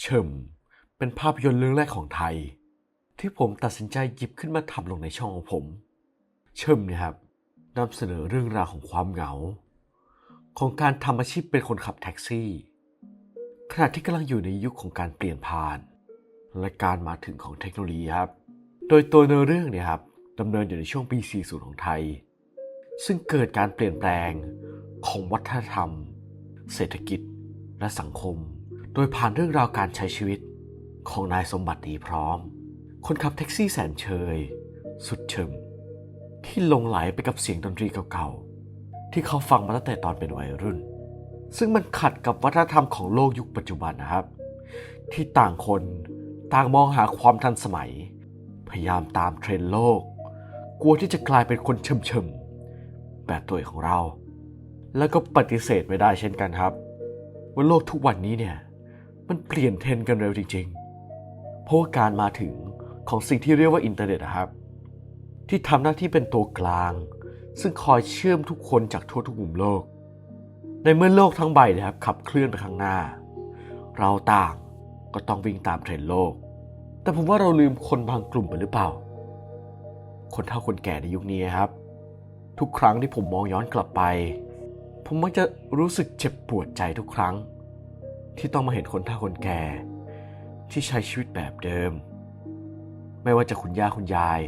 เชิมเป็นภาพยนตร์เรื่องแรกของไทย ที่ผมตัดสินใจหยิบขึ้นมาทำลงในช่องของผมเชิมเนี่ยครับนำเสนอเรื่องราวของความเหงา ของการทำอาชีพเป็นคนขับแท็กซี่ ขณะที่กำลังอยู่ในยุคของการเปลี่ยนผ่าน และการมาถึงของเทคโนโลยีครับ โดยตัวเนื้อเรื่องเนี่ยครับดำเนินอยู่ในช่วงปี 40 ของไทย ซึ่งเกิดการเปลี่ยนแปลงของวัฒนธรรม เศรษฐกิจ และสังคม โดยผ่านเรื่องราวการใช้ชีวิตของนายสมบัติดีพร้อม คนขับแท็กซี่แสนเชย สุดเฉิมที่ลงไหลไปกับเสียงดนตรีเก่าๆ ที่เขาฟังมาตั้งแต่ตอนเป็นวัยรุ่น ซึ่งมันขัดกับวัฒนธรรมของโลกยุคปัจจุบันนะครับ ที่ต่างคนต่างมองหาความทันสมัย พยายามตามเทรนด์โลก กลัวที่จะกลายเป็นคนเฉมๆแบบตัวเองของเรา แล้วก็ปฏิเสธไม่ได้เช่นกันครับว่าโลกทุกวันนี้เนี่ย มันเปลี่ยนเทรนกันเร็วจริงๆ เพราะาการมาถึงของสิ่งที่เรียกว่าอินเทอร์เน็ตนะครับ ที่ทำหน้าที่เป็นตัวกลาง ซึ่งคอยเชื่อมทุกคนจากทั่วทุกมุมโลก ในเมื่อโลกทั้งใบนะครับขับเคลื่อนไปข้างหน้า เราต่างก็ต้องวิ่งตามเทรนโลก แต่ผมว่าเราลืมคนบางกลุ่มไปหรือเปล่า คนเฒ่าคนแก่ในยุคนี้ครับ ทุกครั้งที่ผมมองย้อนกลับไป ผมมักจะรู้สึกเจ็บปวดใจทุกครั้ง ที่ต้องมาเห็นคนเฒ่าคนแก่ ที่ใช้ชีวิตแบบเดิม ไม่ว่าจะคุณย่าคุณยาย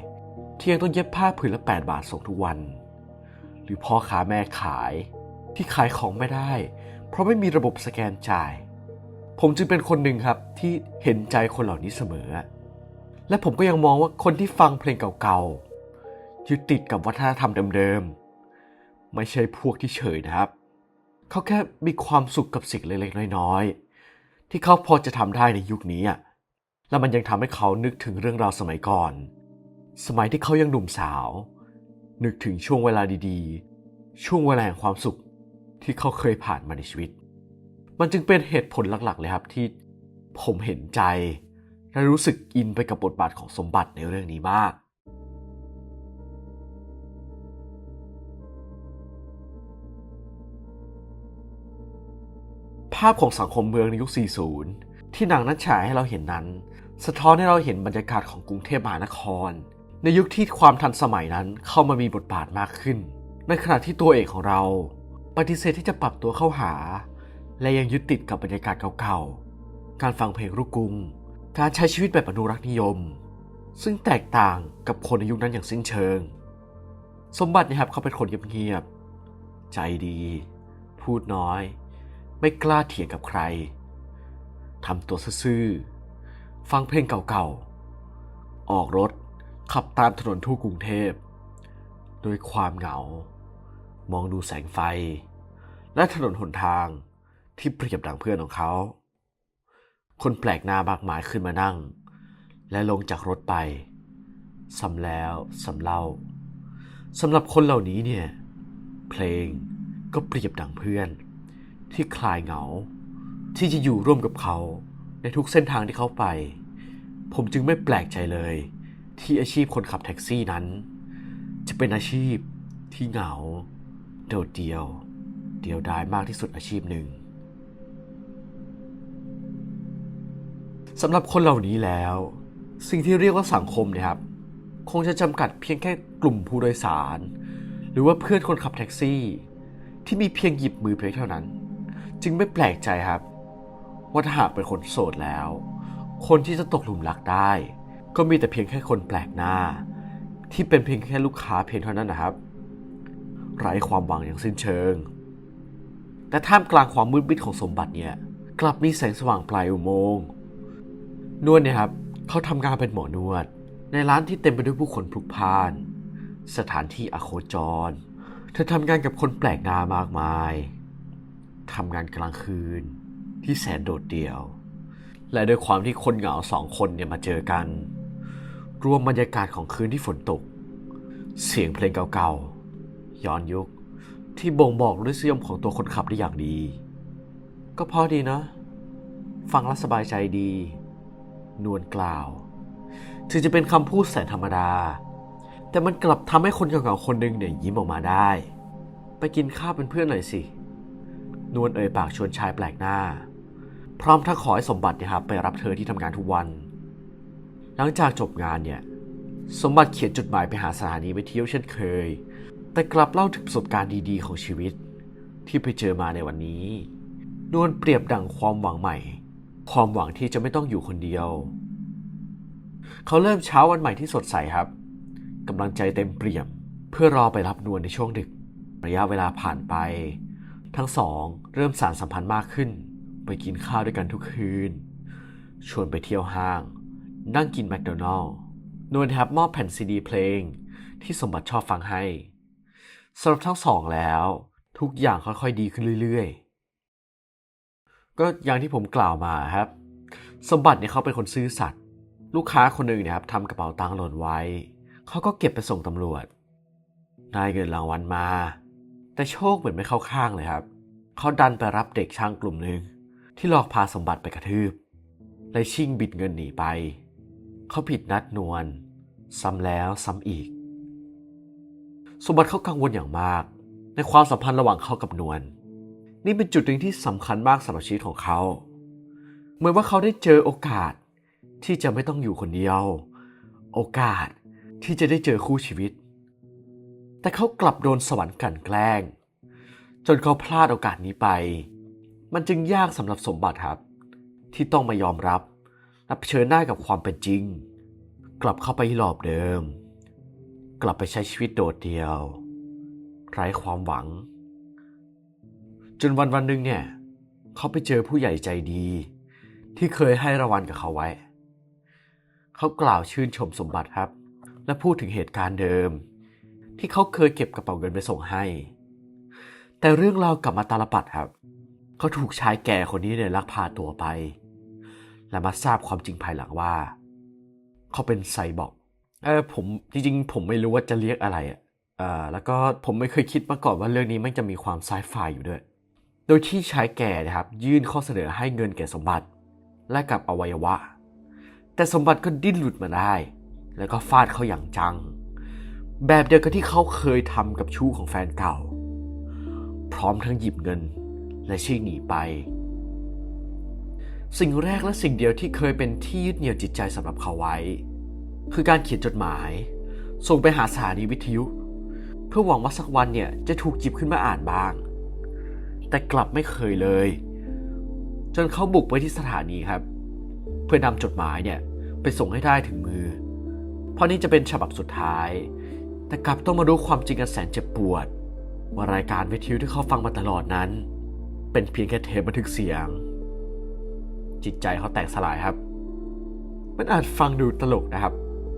ที่ยังต้องเย็บผ้าผืนละ 8 บาทส่งทุกวัน หรือพ่อค้าแม่ขายที่ขายของไม่ได้ เพราะไม่มีระบบสแกนจ่าย ผมจึงเป็นคนหนึ่งครับที่เห็นใจคนเหล่านี้เสมอ และผมก็ยังมองว่าคนที่ฟังเพลงเก่าๆยึดติดกับวัฒนธรรมเดิมๆไม่ใช่พวกที่เฉยนะครับ เขาแค่มีความสุขกับสิ่งเล็กๆน้อยๆ ที่เขาพอจะทำได้ในยุคนี้อะและมันยังทำให้เขานึกถึงเรื่องราวสมัยก่อน สมัยที่เขายังหนุ่มสาว นึกถึงช่วงเวลาดีๆ ช่วงเวลาแห่งความสุขที่เขาเคยผ่านมาในชีวิต มันจึงเป็นเหตุผลหลักๆ เลยครับที่ผมเห็นใจ และรู้สึกอินไปกับบทบาทของสมบัติในเรื่องนี้มาก ภาพของสังคมเมืองในยุค 40 ที่หนังนั้นฉายให้เราเห็นนั้น สะท้อนให้เราเห็นบรรยากาศของกรุงเทพมหานคร ในยุคที่ความทันสมัยนั้นเข้ามามีบทบาทมากขึ้น ในขณะที่ตัวเอกของเรา ปฏิเสธที่จะปรับตัวเข้าหา และยังยึดติดกับบรรยากาศเก่าๆ การฟังเพลงลูกกรุง การใช้ชีวิตแบบอนุรักษ์นิยม ซึ่งแตกต่างกับคนในยุคนั้นอย่างสิ้นเชิง สมบัตินะครับเขาเป็นคนเงียบๆใจดี พูดน้อย ไม่กล้าเถียงกับใครทำตัวซื่อฟังเพลงเก่าๆ ออกรถขับตามถนนทั่วกรุงเทพโดยความเหงา มองดูแสงไฟ และถนนหนทางที่เปรียบดังเพื่อนของเขา คนแปลกหน้ามากมายขึ้นมานั่ง และลงจากรถไปซ้ำแล้วซ้ำเล่าสำหรับคนเหล่านี้เนี่ย เพลงก็เปรียบดังเพื่อน ที่คลายเหงา ที่จะอยู่ร่วมกับเขา ในทุกเส้นทางที่เขาไป ผมจึงไม่แปลกใจเลย ที่อาชีพคนขับแท็กซี่นั้น จะเป็นอาชีพที่เหงา โดดเดี่ยว เดียวดายมากที่สุดอาชีพหนึ่งสำหรับคนเหล่านี้แล้ว สิ่งที่เรียกว่าสังคมนี่ยครับ คงจะจำกัดเพียงแค่กลุ่มผู้โดยสาร หรือว่าเพื่อนคนขับแท็กซี่ ที่มีเพียงหยิบมือเพียงเท่านั้น จึงไม่แปลกใจครับ ว่าถ้าหากเป็นคนโสดแล้ว คนที่จะตกหลุมรักได้ ก็มีแต่เพียงแค่คนแปลกหน้า ที่เป็นเพียงแค่ลูกค้าเพียงเท่านั้นนะครับ ไร้ความหวังอย่างสิ้นเชิง แต่ท่ามกลางความมืดมิดของสมบัติเนี่ย กลับมีแสงสว่างปลายอุโมงค์นวดเนี่ยครับเขาทำงานเป็นหมอนวด ในร้านที่เต็มไปด้วยผู้คนพลุกพล่าน สถานที่อโคจร เธอทำงานกับคนแปลกหน้ามากมาย ทำงานกลางคืนที่แสนโดดเดี่ยว และด้วยความที่คนเหงาสองคนเนี่ยมาเจอกัน รวมบรรยากาศของคืนที่ฝนตก เสียงเพลงเก่าๆ ย้อนยุค ที่บ่งบอกรสนิยมของตัวคนขับได้อย่างดี ก็พอดีนะ ฟังแล้วสบายใจดี นวลกล่าว ถึงจะเป็นคำพูดแสนธรรมดา แต่มันกลับทำให้คนเก่าๆคนหนึ่งเนี่ยยิ้มออกมาได้ ไปกินข้าวเป็นเพื่อนหน่อยสิ นวลเอ่ยปากชวนชายแปลกหน้า พร้อมทั้งขอให้สมบัติเนะครับไปรับเธอที่ทำงานทุกวัน หลังจากจบงานเนี่ย สมบัติเขียนจดหมายไปหาสถานีวิทยุเช่นเคย แต่กลับเล่าถึงประสบการณ์ดีๆของชีวิต ที่ไปเจอมาในวันนี้ นวลเปรียบดังความหวังใหม่ ความหวังที่จะไม่ต้องอยู่คนเดียว เขาเริ่มเช้าวันใหม่ที่สดใสครับกำลังใจเต็มเปี่ยม เพื่อรอไปรับนวลในช่วงดึก ระยะเวลาผ่านไป ทั้งสองเริ่มสารสัมพันธ์มากขึ้น ไปกินข้าวด้วยกันทุกคืน ชวนไปเที่ยวห้าง นั่งกินแมคโดนัลล์นวลแฮบมอบแผ่นซีดีเพลง ที่สมบัติชอบฟังให้สำหรับทั้งสองแล้ว ทุกอย่างค่อยๆดีขึ้นเรื่อยๆ ก็อย่างที่ผมกล่าวมาครับ สมบัติเนี่ยเขาเป็นคนซื่อสัตย์ลูกค้าคนหนึ่งเนี่ยครับทำกระเป๋าตังค์หล่นไว้ เขาก็เก็บไปส่งตำรวจได้เงินรางวัลมา แต่โชคเหมือนไม่เข้าข้างเลยครับ เขาดันไปรับเด็กช่างกลุ่มหนึ่งที่หลอกพาสมบัติไปกระทืบ และชิ่งบิดเงินหนีไป เขาผิดนัดนวลซ้ำแล้วซ้ำอีก สมบัติเขากังวลอย่างมาก ในความสัมพันธ์ระหว่างเขากับนวลนี่เป็นจุดหนึ่งที่สำคัญมากสำหรับชีวิตของเขา เหมือนว่าเขาได้เจอโอกาสที่จะไม่ต้องอยู่คนเดียว โอกาสที่จะได้เจอคู่ชีวิต แต่เขากลับโดนสวรรค์กลันแกล้ง จนเขาพลาดโอกาสนี้ไป มันจึงยากสำหรับสมบัติครับ ที่ต้องมายอมรับและเผชิญหน้ากับความเป็นจริง กลับเข้าไปที่หลอบเดิม กลับไปใช้ชีวิตโดดเดี่ยวไร้ความหวัง จนวันวันหนึ่งเนี่ยเขาไปเจอผู้ใหญ่ใจดี ที่เคยให้รางวัลกับเขาไว้ เขากล่าวชื่นชมสมบัติครับ และพูดถึงเหตุการณ์เดิม ที่เขาเคยเก็บกระเป๋าเงินไปส่งให้ แต่เรื่องราวกลับมาตาลปัดครับ เขาถูกชายแก่คนนี้เนี่ยลักพาตัวไป และมาทราบความจริงภายหลังว่า เขาเป็นไซบอร์กเออผมจริงๆ ผมไม่รู้ว่าจะเรียกอะไรอะเอ่าแล้วก็ผมไม่เคยคิดมาก่อนว่าเรื่องนี้มันจะมีความไซไฟอยู่ด้วย โดยที่ชายแก่นะครับ ยื่นข้อเสนอให้เงินแก่สมบัติ และกับอวัยวะ แต่สมบัติก็ดิ้นหลุดมาได้ แล้วก็ฟาดเขาอย่างจัง แบบเดียวกับที่เขาเคยทำกับชู้ของแฟนเก่า พร้อมทั้งหยิบเงินและชิ่งหนีไป สิ่งแรกและสิ่งเดียวที่เคยเป็นที่ยึดเหนี่ยวจิตใจสำหรับเขาไว้ คือการเขียนจดหมาย ส่งไปหาสถานีวิทยุ เพื่อหวังว่าสักวันเนี่ยจะถูกหยิบขึ้นมาอ่านบ้าง แต่กลับไม่เคยเลย จนเขาบุกไปที่สถานีครับ เพื่อนำจดหมายเนี่ยไปส่งให้ได้ถึงมือ เพราะนี่จะเป็นฉบับสุดท้าย แต่กลับต้องมารู้ความจริงอันแสนเจ็บปวด ว่ารายการวิทยุที่เขาฟังมาตลอดนั้น เป็นเพียงแค่เทปบันทึกเสียง จิตใจเขาแตกสลายครับ มันอาจฟังดูตลกนะครับ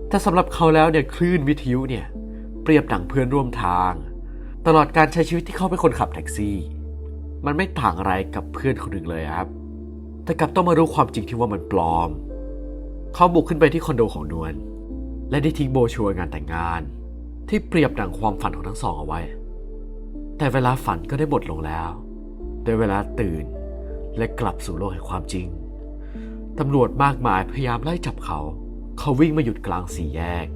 แต่สำหรับเขาแล้วเนี่ยคลื่นวิทยุเนี่ยเปรียบดังเพื่อนร่วมทาง ตลอดการใช้ชีวิตที่เขาเป็นคนขับแท็กซี่ มันไม่ต่างอะไรกับเพื่อนคนหนึ่งเลยครับ แต่กลับต้องมารู้ความจริงที่ว่ามันปลอม เขาบุกขึ้นไปที่คอนโดของนวลและได้ทิ้งโบชัวร์งานแต่งงาน ที่เปรียบดังความฝันของทั้งสองเอาไว้ แต่เวลาฝันก็ได้หมดลงแล้วโดยเวลาตื่นและกลับสู่โลกแห่งความจริง ตำรวจมากมายพยายามไล่จับเขา เขาวิ่งมาหยุดกลางสี่แยก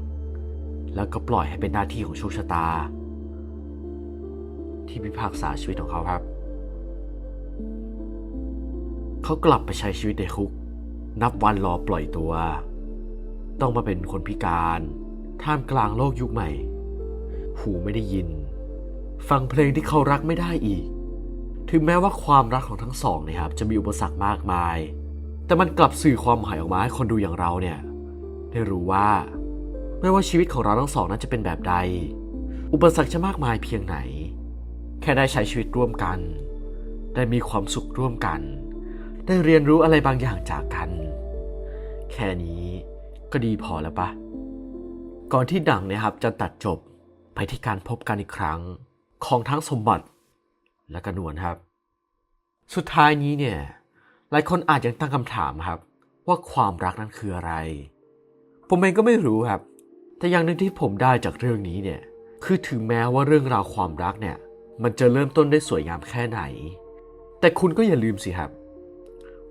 แล้วก็ปล่อยให้เป็นหน้าที่ของโชคชะตา ที่พิพากษาชีวิตของเขาครับ เขากลับไปใช้ชีวิตในคุก นับวันรอปล่อยตัว ต้องมาเป็นคนพิการ ท่ามกลางโลกยุคใหม่ หูไม่ได้ยิน ฟังเพลงที่เขารักไม่ได้อีก ถึงแม้ว่าความรักของทั้งสองเนะครับ จะมีอุปสรรคมากมาย แต่มันกลับสื่อความหมายออกมาให้คนดูอย่างเราเนี่ย ได้รู้ว่า ไม่ว่าชีวิตของเราทั้งสองนั้นจะเป็นแบบใด อุปสรรคจะมากมายเพียงไหน แค่ได้ใช้ชีวิตร่วมกัน ได้มีความสุขร่วมกัน ได้เรียนรู้อะไรบางอย่างจากกัน แค่นี้ก็ดีพอแล้วปะก่อนที่ดังเนี่ยครับจะตัดจบ ไปที่การพบกันอีกครั้งของทั้งสมบัติและกระนวลครับ สุดท้ายนี้เนี่ยหลายคนอาจยังตั้งคำถามครับ ว่าความรักนั้นคืออะไร ผมเองก็ไม่รู้ครับ แต่อย่างหนึ่งที่ผมได้จากเรื่องนี้เนี่ยคือถึงแม้ว่าเรื่องราวความรักเนี่ยมันจะเริ่มต้นได้สวยงามแค่ไหน แต่คุณก็อย่าลืมสิครับ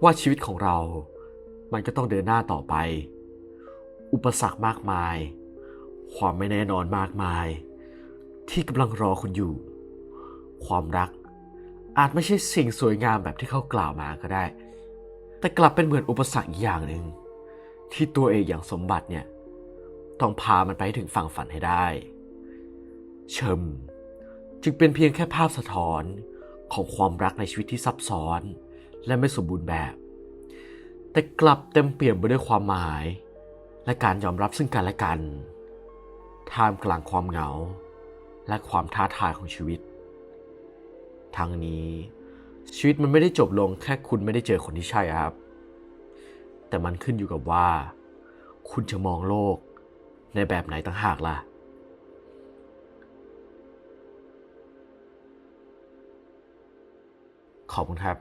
ว่าชีวิตของเรา มันก็ต้องเดินหน้าต่อไป อุปสรรคมากมาย ความไม่แน่นอนมากมาย ที่กำลังรอคุณอยู่ ความรักอาจไม่ใช่สิ่งสวยงามแบบที่เขากล่าวมาก็ได้ แต่กลับเป็นเหมือนอุปสรรคอีกอย่างหนึ่ง ที่ตัวเองอย่างสมบัติเนี่ย ต้องพามันไปถึงฝั่งฝันให้ได้ เชิมจึงเป็นเพียงแค่ภาพสะท้อนของความรักในชีวิตที่ซับซ้อน และไม่สมบูรณ์แบบ แต่กลับเต็มเปี่ยมไปด้วยความหมาย และการยอมรับซึ่งกันและกัน ท่ามกลางความเหงา และความท้าทายของชีวิต ทั้งนี้ชีวิตมันไม่ได้จบลงแค่คุณไม่ได้เจอคนที่ใช่ครับ แต่มันขึ้นอยู่กับว่า คุณจะมองโลกในแบบไหนต่างหากล่ะขอบคุณครับ